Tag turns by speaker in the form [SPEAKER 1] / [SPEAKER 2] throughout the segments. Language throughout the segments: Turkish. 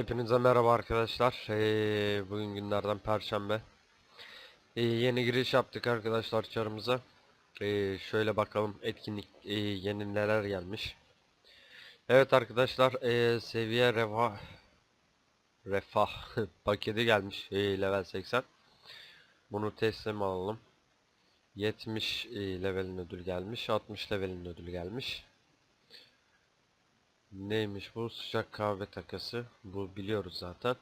[SPEAKER 1] Hepinize merhaba arkadaşlar. Ee, bugün günlerden Perşembe. Ee, yeni giriş yaptık arkadaşlar çarımıza. Ee, şöyle bakalım etkinlik ee, yeni neler gelmiş. Evet arkadaşlar ee, seviye refah refah paketi gelmiş ee, level 80. Bunu teslim alalım. 70 ee, levelin ödül gelmiş. 60 levelin ödül gelmiş. Neymiş bu? Sıcak kahve takası. Bu biliyoruz zaten.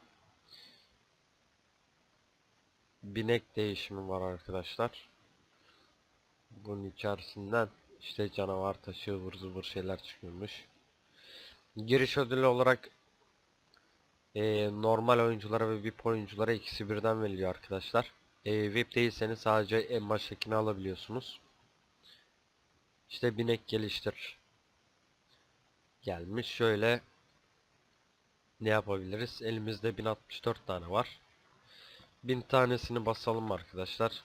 [SPEAKER 1] Binek değişimi var arkadaşlar. Bunun içerisinden işte canavar taşı ıvır zıvır şeyler çıkıyormuş. Giriş ödülü olarak eee, normal oyunculara ve VIP oyunculara ikisi birden veriliyor arkadaşlar. Eee, VIP değilseniz sadece en baştakini alabiliyorsunuz. İşte binek geliştir gelmiş. Şöyle ne yapabiliriz? Elimizde 1064 tane var. 1000 tanesini basalım arkadaşlar.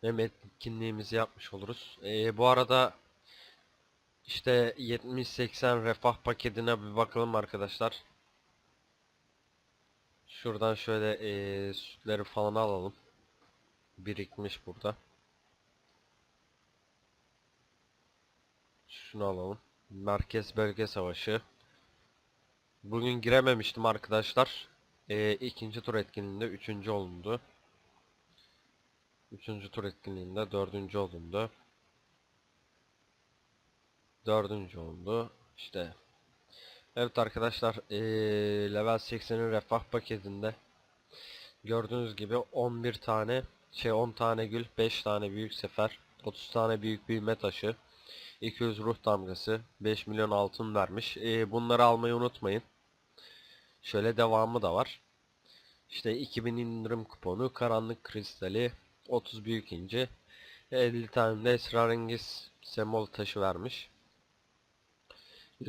[SPEAKER 1] Hem etkinliğimizi yapmış oluruz. Ee, bu arada işte 70-80 refah paketine bir bakalım arkadaşlar. Şuradan şöyle ee, sütleri falan alalım. Birikmiş burada. Şunu alalım. Merkez Bölge Savaşı. Bugün girememiştim arkadaşlar. Ee, ikinci tur etkinliğinde üçüncü olundu. Üçüncü tur etkinliğinde dördüncü olundu. Dördüncü oldu. İşte. Evet arkadaşlar. ee, level 80'in refah paketinde gördüğünüz gibi 11 tane şey 10 tane gül, 5 tane büyük sefer, 30 tane büyük büyüme taşı, 200 ruh damgası, 5 milyon altın vermiş. Ee, bunları almayı unutmayın. Şöyle devamı da var. İşte 2000 indirim kuponu, karanlık kristali, 30 büyük inci, 50 tane de esrarengiz semol taşı vermiş.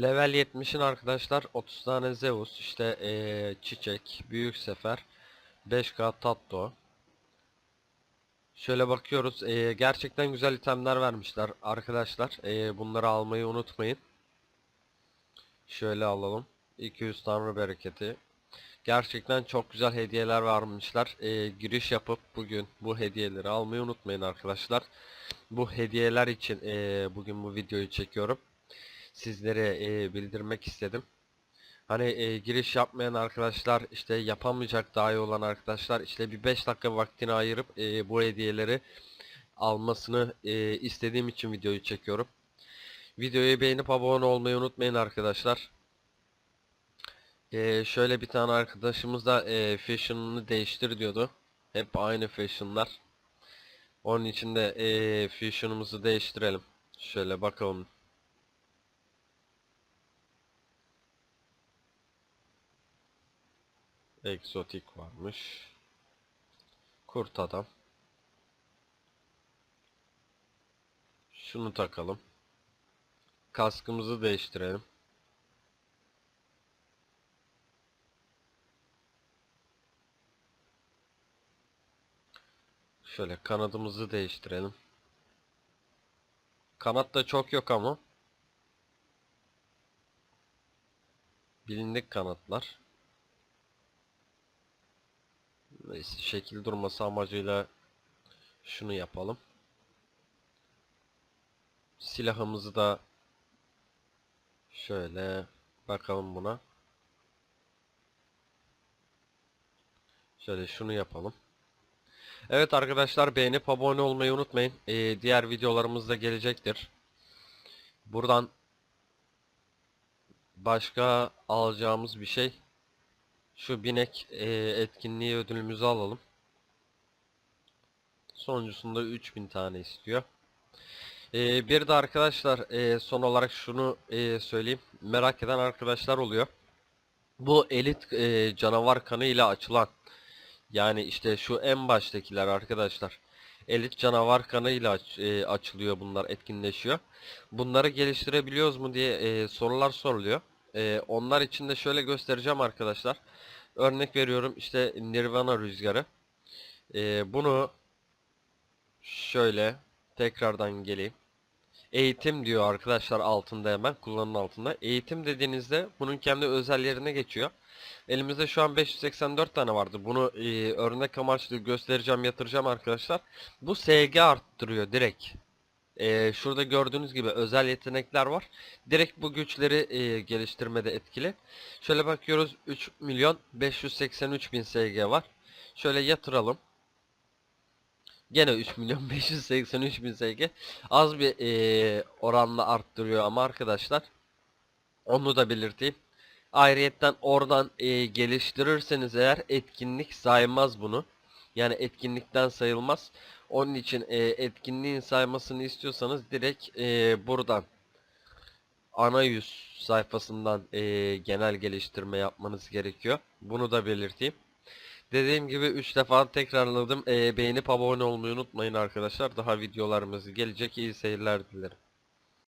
[SPEAKER 1] Level 70'in arkadaşlar 30 tane Zeus, işte ee, çiçek, büyük sefer, 5k tatto, Şöyle bakıyoruz. Ee, gerçekten güzel itemler vermişler arkadaşlar. Ee, bunları almayı unutmayın. Şöyle alalım. 200 tanrı bereketi. Gerçekten çok güzel hediyeler vermişler. Ee, giriş yapıp bugün bu hediyeleri almayı unutmayın arkadaşlar. Bu hediyeler için ee, bugün bu videoyu çekiyorum. Sizlere ee, bildirmek istedim. Hani e, giriş yapmayan arkadaşlar işte yapamayacak daha iyi olan arkadaşlar işte bir 5 dakika vaktini ayırıp e, bu hediyeleri almasını e, istediğim için videoyu çekiyorum. Videoyu beğenip abone olmayı unutmayın arkadaşlar. E, şöyle bir tane arkadaşımız da e, fashion'ını değiştir diyordu. Hep aynı fashion'lar. Onun için de e, fashion'ımızı değiştirelim. Şöyle bakalım. Egzotik varmış. Kurt adam. Şunu takalım. Kaskımızı değiştirelim. Şöyle kanadımızı değiştirelim. Kanat da çok yok ama. Bilindik kanatlar. Şekil durması amacıyla şunu yapalım. Silahımızı da şöyle bakalım buna. Şöyle şunu yapalım. Evet arkadaşlar beğenip abone olmayı unutmayın. Ee, diğer videolarımız da gelecektir. Buradan başka alacağımız bir şey şu binek e, etkinliği ödülümüzü alalım. Sonuncusunda 3000 tane istiyor. E, bir de arkadaşlar e, son olarak şunu e, söyleyeyim. Merak eden arkadaşlar oluyor. Bu elit e, canavar kanı ile açılan yani işte şu en baştakiler arkadaşlar. Elit canavar kanı ile aç, e, açılıyor bunlar etkinleşiyor. Bunları geliştirebiliyoruz mu diye e, sorular soruluyor. E, onlar için de şöyle göstereceğim arkadaşlar. Örnek veriyorum işte Nirvana rüzgarı. Ee, bunu şöyle tekrardan geleyim. eğitim diyor arkadaşlar altında hemen kullanım altında. Eğitim dediğinizde bunun kendi özel yerine geçiyor. Elimizde şu an 584 tane vardı. Bunu e, örnek amaçlı göstereceğim, yatıracağım arkadaşlar. Bu SG arttırıyor direkt. E, şurada gördüğünüz gibi özel yetenekler var. Direkt bu güçleri e, geliştirmede etkili. Şöyle bakıyoruz 3 milyon 583 bin SG var. Şöyle yatıralım. Gene 3 milyon 583 bin SG. Az bir e, oranla arttırıyor ama arkadaşlar. Onu da belirteyim. Ayrıyetten oradan e, geliştirirseniz eğer etkinlik saymaz bunu. Yani etkinlikten sayılmaz. Onun için e, etkinliğin saymasını istiyorsanız direkt e, buradan ana yüz sayfasından e, genel geliştirme yapmanız gerekiyor. Bunu da belirteyim. Dediğim gibi 3 defa tekrarladım. E, beğenip abone olmayı unutmayın arkadaşlar. Daha videolarımız gelecek. İyi seyirler dilerim.